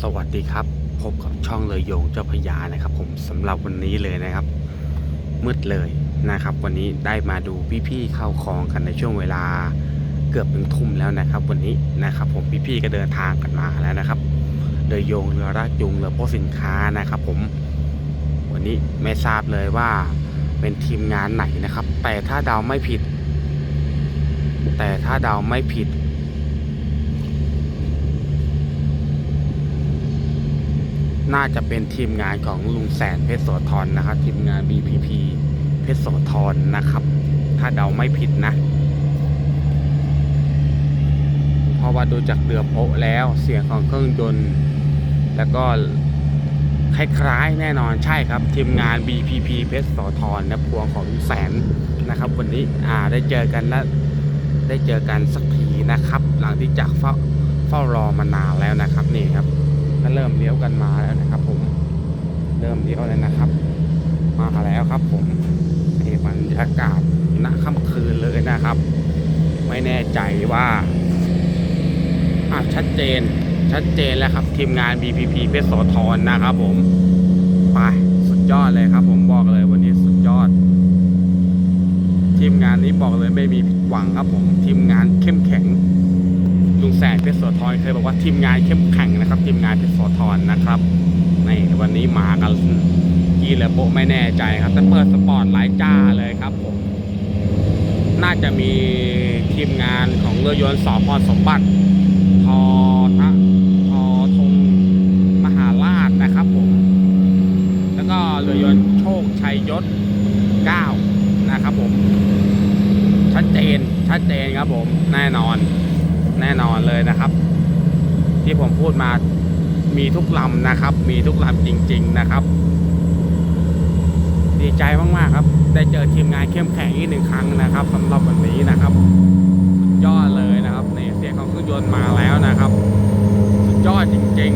สวัสดีครับ พบกับช่องเลยโยงเจ้าพยานะครับ ผมสำหรับวันนี้เลยนะครับ มืดเลยนะครับ วันนี้ได้มาดูพี่ๆเข้าคลองกันในช่วงเวลาเกือบถึงทุ่มแล้วนะครับ วันนี้นะครับ ผมพี่ๆก็เดินทางกันมาแล้วนะครับเรือโยงเรือรากจูงเรือโป๊สินค้านะครับ ผม วันนี้ไม่ทราบเลยว่าเป็นทีมงานไหนนะครับ แต่ถ้าเดาไม่ผิด แต่ถ้าเดาไม่ผิด น่าจะเป็นทีมงานของลุงแสนเพชรโสธรนะครับ ทีมงาน BPP เพชรโสธรนะครับ ถ้าเดาไม่ผิดนะ เพราะว่าดูจากเรือโปะแล้วเสียงของเครื่องยนต์ แล้วก็คล้ายๆแน่นอนใช่ครับ ทีมงาน BPP เพชรโสธรนะพวงของลุงแสนนะครับ วันนี้อ่าได้เจอกันแล้วได้เจอกันสักทีนะครับ หลังที่จากเฝ้าเฝ้ารอมานานแล้วนะครับนี่ครับ ก็เริ่มเลี้ยวกันมาแล้วนะครับ ผมเริ่มเลี้ยวแล้วนะครับ มาแล้วครับ ผมนี่บรรยากาศณค่ำคืนเลยนะครับ ไม่แน่ใจว่าอะชัดเจนชัดเจนแล้วครับ ทีมงาน BPP เพชรโสธรนะครับ ผมไปสุดยอดเลยครับ ผมบอกเลยวันนี้สุดยอด ทีมงานนี้บอกเลยไม่มีผิดหวังครับ ผมทีมงานเข้มแข็ง ลุงแสนเพชรโสธรเคยบอกว่าทีมงานเข้มแข็งนะครับทีมงานเพชรโสธรนะครับในวันนี้มากันกี่เหลือโปะไม่แน่ใจครับแต่เปิดสปอร์ตไลท์จ้าเลยครับผมน่าจะมีทีมงานของเรือยนต์สอพรสมบัติทอทะทอธงมหาราชนะครับผมแล้วก็เรือยนต์โชคชัยยศ9นะครับผมชัดเจนชัดเจนครับผมแน่นอน แน่นอนเลยนะครับ ที่ผมพูดมามีทุกลำนะครับ มีทุกลำจริง ๆนะครับ ดีใจมากๆครับ ได้เจอทีมงานเข้มแข็งอีกหนึ่งครั้งนะครับสำหรับวันนี้นะครับสุดยอดเลยนะครับในเสียงของเครื่องยนต์มาแล้วนะครับ สุดยอดจริง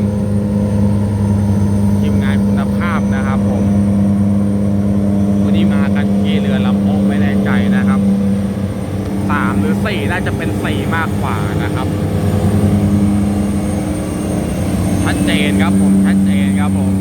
ๆ ทีมงานคุณภาพนะครับ ผมวันนี้มากันกี่เรือลำโพ 3 หรือ 4 น่าจะเป็น 4 มากกว่านะครับ ชัดเจนครับผม ชัดเจนครับผม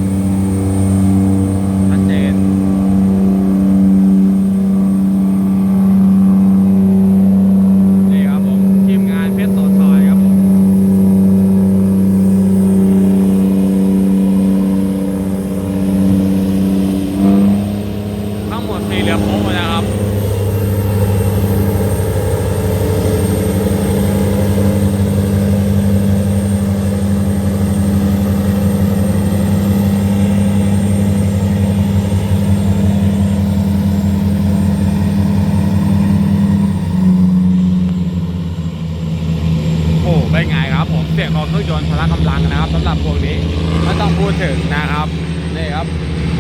โอ้เป็นไงครับผมเสียงของเครื่องยนต์พละกำลังนะครับสำหรับพวกนี้ไม่ต้องพูดถึงนะครับนี่ครับ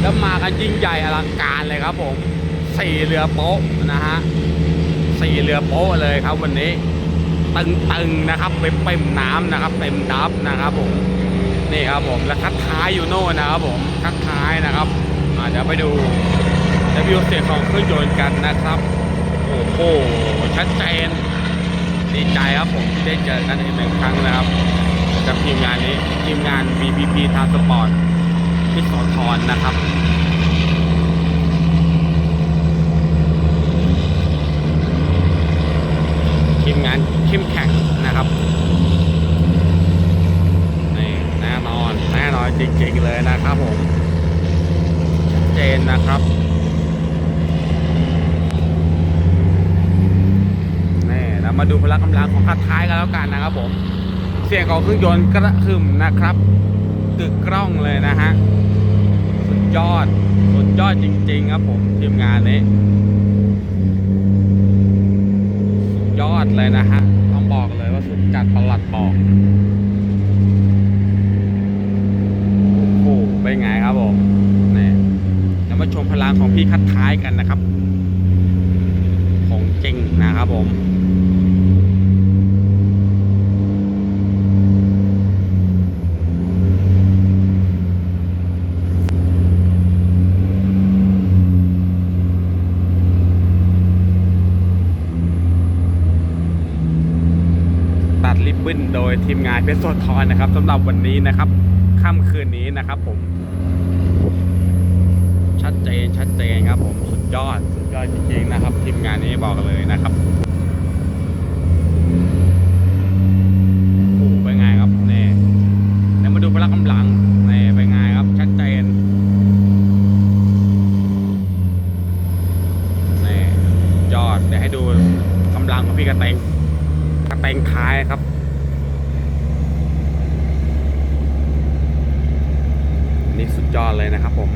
แล้วมากันยิ่งใหญ่อลังการเลยครับผมสี่เรือโป๊ะนะฮะสี่เรือโป๊ะเลยครับวันนี้ตึงๆนะครับเป็นเต็มน้ำนะครับเต็มดับนะครับผมนี่ครับผมแล้วคัดท้ายอยู่โน่นนะครับผมคัดท้ายนะครับเดี๋ยวไปดูเดี๋ยวไปดูเสียงของเครื่องยนต์กันนะครับโอ้โหชัดเจน ดีใจครับผมที่ได้เจอกันอีกหนึ่งครั้งนะครับกับทีมงานนี้ทีมงาน BPP ทางสปอร์ตที่สอทรนะครับทีมงานเข้มแข็งนะครับนี่แน่นอนแน่นอนจริงๆเลยนะครับผมชัดเจนนะครับ นี่เรา มาดูพละกำลังของคัดท้ายกันแล้วกันนะครับผม เสียงของเครื่องยนต์กระหึ่มนะครับกึกกล้องเลยนะฮะ สุดยอด สุดยอดจริง ๆ ครับผมทีมงานนี้ สุดยอดเลยนะฮะ ต้องบอกเลยว่าสุดจัดประหลัดบอกโอ้โหเป็นไงครับผมนี่เรามาชมพลังของพี่คัดท้ายกันนะครับ ของจริงนะครับผม ตัดริ บึ้นโดยทีมงานเพชรโสธรนะครับสำหรับวันนี้นะครับค่ำคืนนี้นะครับผม ชัดเจนชัดเจนครับผมสุดยอดสุดยอดจริงๆนะครับ ทีมงานนี้บอกเลยนะครับโอ้เป็นไงครับเนี่เดี๋ยวมาดูพละกำลังครับ ชัดเจนนี่ยอดเดี๋ยวให้ดูกำลังของพี่กระเตงกระเตงท้ายครับ นี่สุดยอดเลยนะครับผม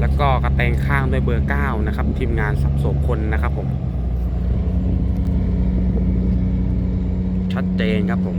แล้วก็กระแตงข้างด้วยเบอร์ 9 นะครับ ทีมงานสับโสคนนะครับผม ชัดเจนครับผม